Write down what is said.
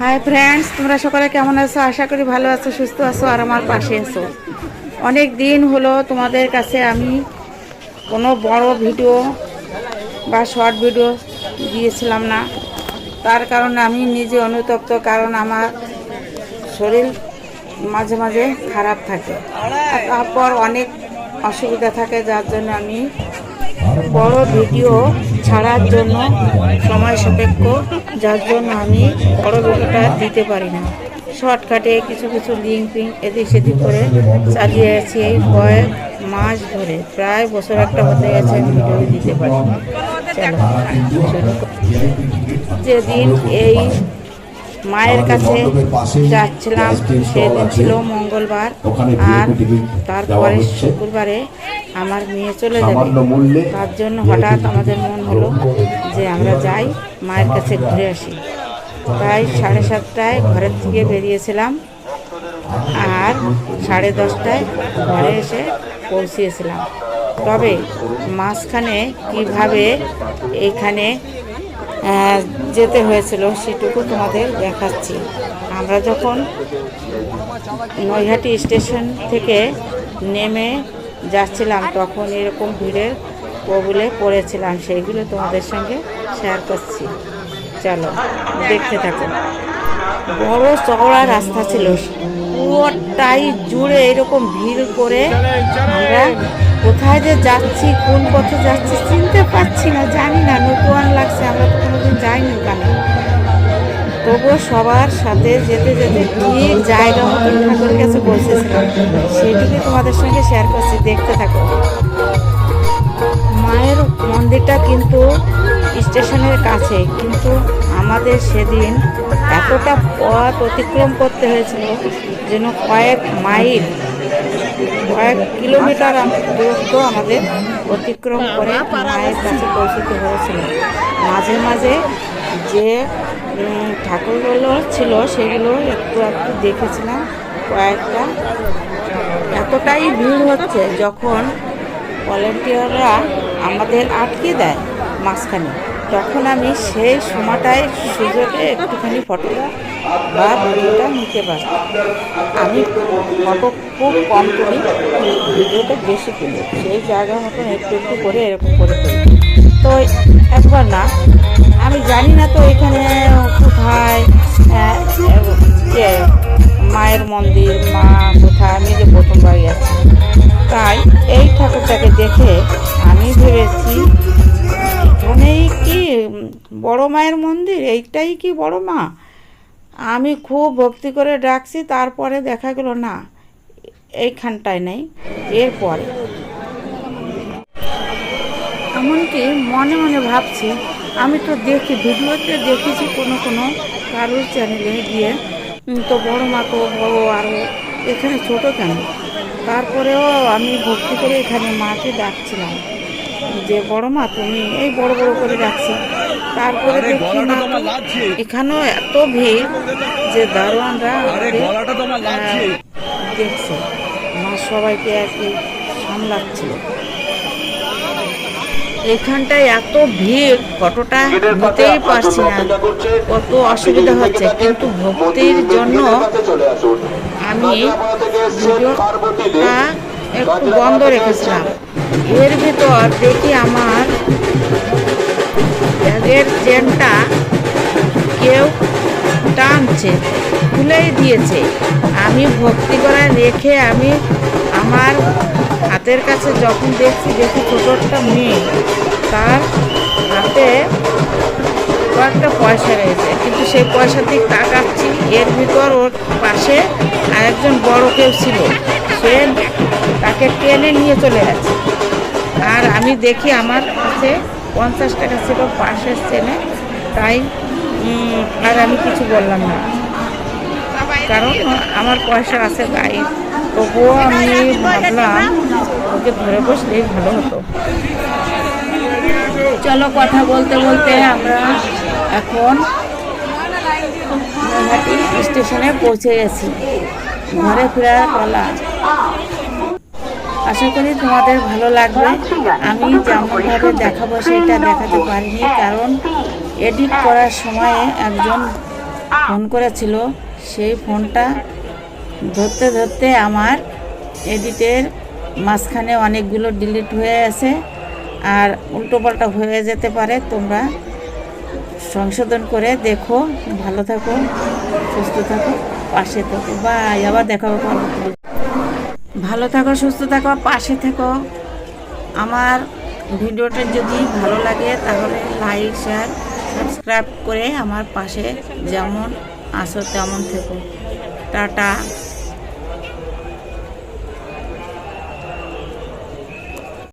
Hi friends তোমরা সকলে কেমন আছো? আশা করি ভালো আছো, সুস্থ আছো, আর আমার পাশে আছো। অনেক দিন হলো তোমাদের কাছে আমি কোনো বড় ভিডিও বা শর্ট ভিডিও দিয়েছিলাম না। তার কারণে আমি নিজে অনুতপ্ত, কারণ আমার শরীর মাঝে মাঝে খারাপ থাকে। তারপর অনেক অসুবিধা থাকে, যার জন্য আমি বড় ভিডিও ছাড়ার জন্য সময় সাপেক্ষ, যার জন্য আমি বড় ভিডিওটা দিতে পারি না। শর্টকাটে কিছু কিছু লিঙ্ক ফিঙ্ক এদিক সেদিক করে চালিয়ে আছি এই কয়েক মাস ধরে। প্রায় বছর একটা হতে গেছে আমি ভিডিও দিতে পারি যেদিন এই মায়ের কাছে যাচ্ছিলাম সেদিন ছিল মঙ্গলবার। আর তারপরে শুক্রবারে আমার মেয়ে চলে যাবে। তার জন্য হঠাৎ আমাদের মন হলো যে আমরা যাই মায়ের কাছে ঘুরে আসি। তাই সাড়ে সাতটায় ঘরের থেকে বেরিয়েছিলাম। আর সাড়ে দশটায় ঘরে এসে পৌঁছিয়েছিলাম। তবে মাঝখানে কীভাবে এখানে যেতে হয়েছিল, সেটুকু তোমাদের দেখাচ্ছি। আমরা যখন নৈহাটি স্টেশন থেকে নেমে যাচ্ছিলাম, তখন এরকম ভিড়ের কবুলে পড়েছিলাম। সেইগুলো তোমাদের সঙ্গে শেয়ার করছি। চলো, দেখতে থাকো। বড় চওড়া রাস্তা ছিল পুরোটাই জুড়ে এরকম ভিড় করে আমরা কোথায় যে যাচ্ছি, কোন পথে যাচ্ছি চিনতে পারছি না, জানি না নতুন লাগছে, আমরা তো কোনোদিন যাইনি ওখানে। তবুও সবার সাথে যেতে যেতে ঠিক জায়গা মতো ঠাকুরের কাছে পৌঁছেছিলাম। সেটুকুই তোমাদের সঙ্গে শেয়ার করছি, দেখতে থাকো। মায়ের মন্দিরটা কিন্তু স্টেশনের কাছে, কিন্তু আমাদের সেদিন এতটা পথ অতিক্রম করতে হয়েছিল যেন কয়েক মাইল, কয়েক কিলোমিটার দূরত্ব আমাদের অতিক্রম করে মায়ের কাছে পৌঁছতে হয়েছিল। মাঝে মাঝে যে ঠাকুরগুলো ছিল সেগুলো একটু একটু দেখেছিলাম, কয়েকটা। এতটাই ভিড় হচ্ছে যখন ভলেন্টিয়াররা আমাদের আটকে দেয় মাঝখানে। তখন আমি সেই সময়টায় সুযোগে একটুখানি ফটোটা বা ভিডিওটা নিতে পারি আমি ফটো খুব কম তুলি, ভিডিওটা বেশি তুলি। সেই জায়গা মতন একটু একটু করে এরকম করে তুলি তো একবার না, আমি জানি না তো এখানে কোথায় মায়ের মন্দির, মা কোথায়, আমি যে প্রথমবার গেছি তাই এই ঠাকুরটাকে দেখে আমি ভেবেছি এখানেই কি বড় মায়ের মন্দির? এইটাই কি বড় মা? আমি খুব ভক্তি করে ডাকছি, তারপরে দেখা গেল না, এইখানটায় নেই, এরপরে। এমনকি মনে মনে ভাবছি, আমি তো দেখি, ভিডিওতে দেখেছি কোনো কোনো কারোর চ্যানেলে গিয়ে তো বড় মা তো বড় আরও এখানে ছোট কেন? তারপরেও আমি ভক্তি করে এখানে মাকে ডাকছিলাম। যে বড় মা তুমি এই বড় বড় করে ডাকছি। তারপরে দেখি না এখানেও এত ভিড় যে দারোয়ানরা আহ, দেখছে মা সবাইকে একই সামলাচ্ছিল। এখানটায় এত ভিড় ফটোটা নিতেই পারছি না। কত অসুবিধা হচ্ছে। কিন্তু ভক্তির জন্য আমি ভিডিওটা একটু বন্ধ রেখেছিলাম। এর ভিতর দেখি আমার ব্যাগের চেনটা কেউ টানছে, খুলেই দিয়েছে। আমি ভক্তি করায় রেখে আমি আমার হাতের কাছে যখন দেখছি, দেখি ছোটো একটা মেয়ে, তার হাতে কয়েকটা পয়সা রয়েছে। কিন্তু সেই পয়সার দিক তাকাচ্ছি, এর ভিতর ওর পাশে আরেকজন বড় কেউ ছিল। সে তাকে টেনে নিয়ে চলে গেছে। আর আমি দেখি আমার কাছে পঞ্চাশ টাকা ছিল পাশের চেনে। তাই আর আমি কিছু বললাম না। কারণ আমার পয়সা আছে তাই। তবুও আমি ভাবলাম ওকে ধরে বসলেই ভালো হতো। চলো কথা বলতে বলতে আমরা এখন স্টেশনে পৌঁছে গেছি। ঘরে ফেরার পালা। আশা করি তোমাদের ভালো লাগবে। আমি যেমনভাবে দেখাবো সেটা দেখাতে পারিনি, কারণ এডিট করার সময়ে একজন ফোন করেছিল। সেই ফোনটা ধরতে ধরতে আমার এডিটের মাঝখানে অনেকগুলো ডিলিট হয়ে আছে আর উল্টোপাল্টা হয়ে যেতে পারে। তোমরা সংশোধন করে দেখো। ভালো থাকো, সুস্থ থাকো, পাশে থাকো। বা আবার দেখা হবে পরবর্তী ভালো থাকো, সুস্থ থাকো, পাশে থেকো। আমার ভিডিওটা যদি ভালো লাগে, তাহলে লাইক, শেয়ার, সাবস্ক্রাইব করে আমার পাশে যেমন আসো তেমন থেকো। টাটা।